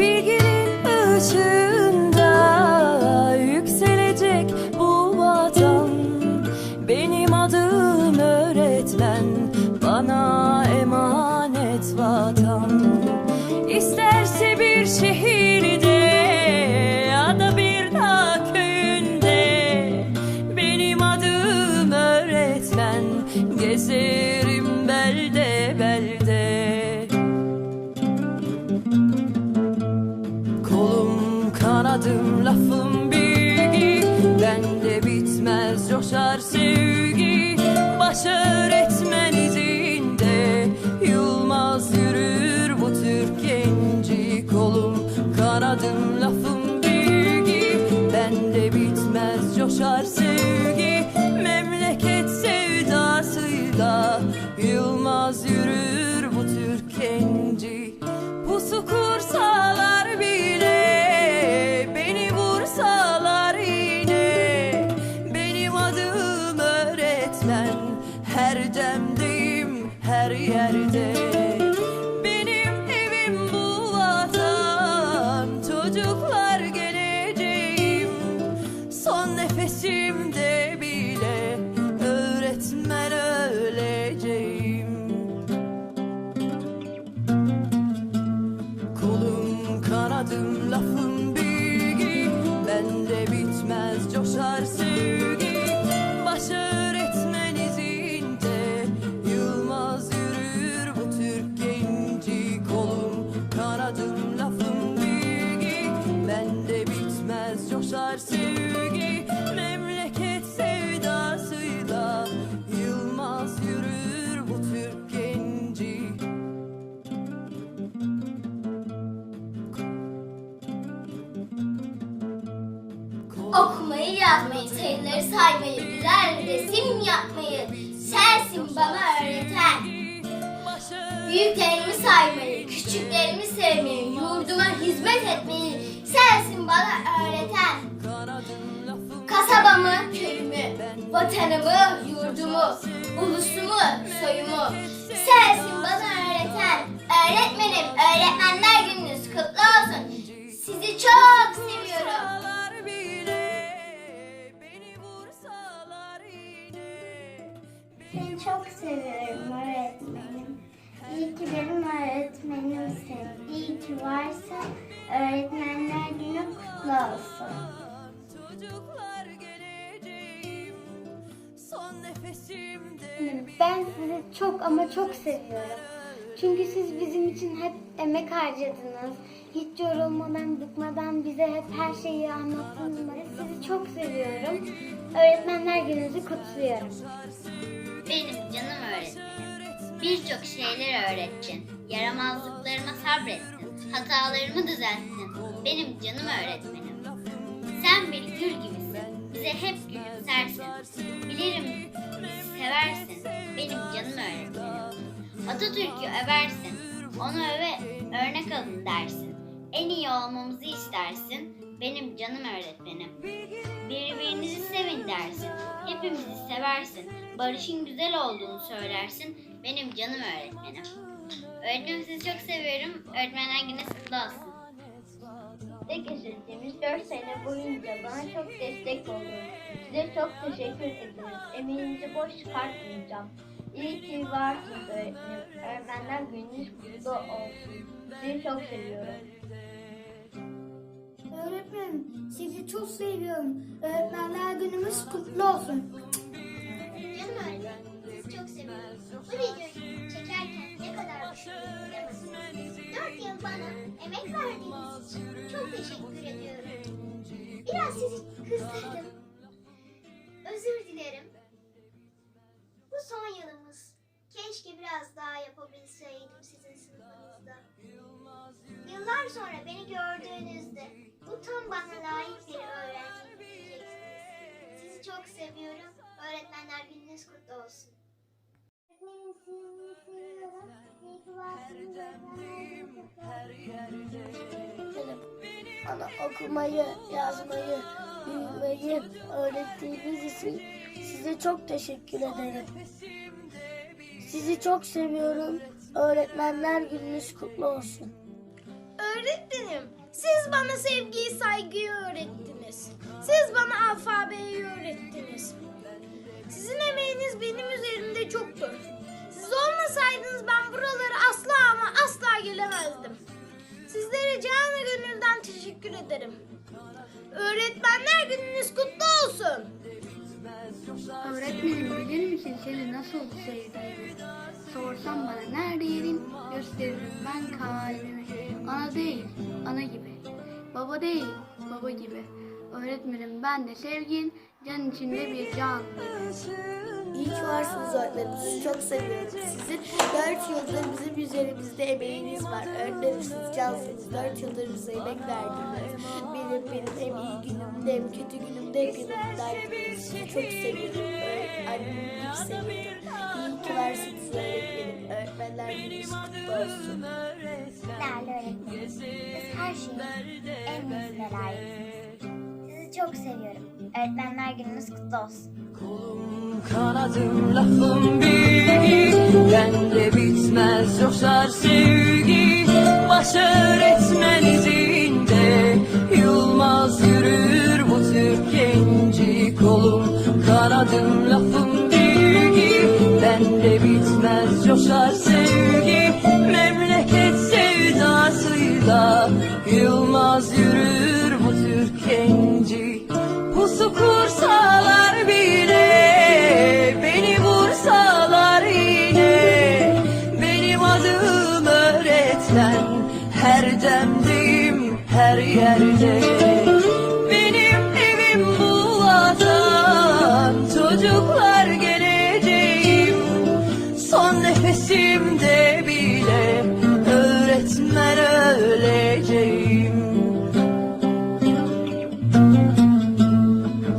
begin. Kanadım lafım bilgi. Bende bitmez coşar sevgi. Baş öğretmen izinde Yılmaz yürür bu Türk genci Kolum. Kanadım yazmayı, sayıları saymayı, güzel resim yapmayı sensin bana öğreten. Büyüklerimi saymayı, küçüklerimi sevmeyi, yurduma hizmet etmeyi sensin bana öğreten. Kasabamı, köyümü, vatanımı, yurdumu, ulusumu, soyumu sensin bana öğreten. Öğretmenim, öğretmenler gününüz kutlu olsun. Sizi çok seviyorum. Seni çok seviyorum öğretmenim. İyi ki benim öğretmenimsin. İyi ki varsın. Öğretmenler günü kutlu olsun. Çocuklar geleceğim, son nefesimde Ben sizi çok ama çok seviyorum. Çünkü siz bizim için hep emek harcadınız. Hiç yorulmadan, bıkmadan bize hep her şeyi anlattınız. Sizi çok seviyorum. Öğretmenler gününüzü kutluyorum. Benim canım öğretmenim. Birçok şeyler öğrettin. Yaramazlıklarıma sabrettin. Hatalarımı düzelttin. Benim canım öğretmenim. Sen bir gül gibisin. Bize hep gülümsersin. Bilirim bizi seversin. Benim canım öğretmenim. Atatürk'ü översin. Onu öve örnek alın dersin. En iyi olmamızı istersin. Benim canım öğretmenim. Birbirinizi sevin dersin. Hepimizi seversin. Barışın güzel olduğunu söylersin. Benim canım öğretmenim. Öğretmenim sizi çok seviyorum. Öğretmenler günü kutlu olsun. Tek geçirdiğimiz 4 sene boyunca bana çok destek oldunuz. Size çok teşekkür ederiz. Emeğinizi boş çıkartmayacağım. İyi ki varsınız öğretmenim. Öğretmenler gününüz kutlu olsun. Sizi çok seviyorum. Öğretmenim sizi çok seviyorum. Öğretmenler günümüz kutlu olsun. Çok seviyorum. Bu videoyu çekerken ne kadar mutluyum bilemezsiniz. Yıl bana emek verdiğiniz çok teşekkür ediyorum. Biraz sizi kızdırdım. Özür dilerim. Bu son yılımız. Keşke biraz daha yapabilseydim sizin sınıfınızda. Yıllar sonra beni gördüğünüzde bu bana layık bir öğrenci diyeceksiniz. Sizi çok seviyorum. Öğretmenler gününüz kutlu olsun. Öğretmenim seviyorum. İyi ki varsınız. Bana okumayı, yazmayı, büyümeyi öğrettiğiniz için size çok teşekkür ederim. Sizi çok seviyorum. Öğretmenler gününüz kutlu olsun. Öğretmenim, siz bana sevgiyi, saygıyı öğrettiniz. Siz bana alfabeyi öğrettiniz. Sizin emeğiniz benim üzerimde çoktur. Siz olmasaydınız ben buralara asla ama asla gelemezdim. Sizlere canı gönülden teşekkür ederim. Öğretmenler gününüz kutlu olsun. Öğretmenim bilir misin seni nasıl sevdiğimi? Sorsan bana nerede yerin gösteririm ben kalbimi. Ana değil, ana gibi. Baba değil, baba gibi. Öğretmenim ben de sevgin, can içinde bir can gibi. İyi ki varsınız öğretmenim. Çok seviyorum. Sizin 4 yıldır bizim üzerimizde emeğiniz var. Öğretmenim cansınız. 4 yıldır bize emek verdiniz. Benim, benim hem iyi günümde hem kötü günümde hep yanımdaydınız. Çok seviyorum. Annemi gibi seviyorum. İyi ki varsınız öğretmenim. Öğretmenler gününüz kutlu olsun. Her şeyin en iyisine layıksınız. Sizi çok seviyorum. Öğretmenler gününüz kutlu olsun. Kanadım lafım bilgi Bende bitmez coşar sevgi Baş Her demdeyim her yerde. Benim evim bu vatan Çocuklar geleceğim. Son nefesimde bile Öğretmen öleceğim.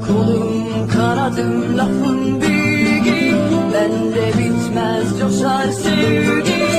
Kolum kanadım lafın bilgi. Bende bitmez coşar sevgi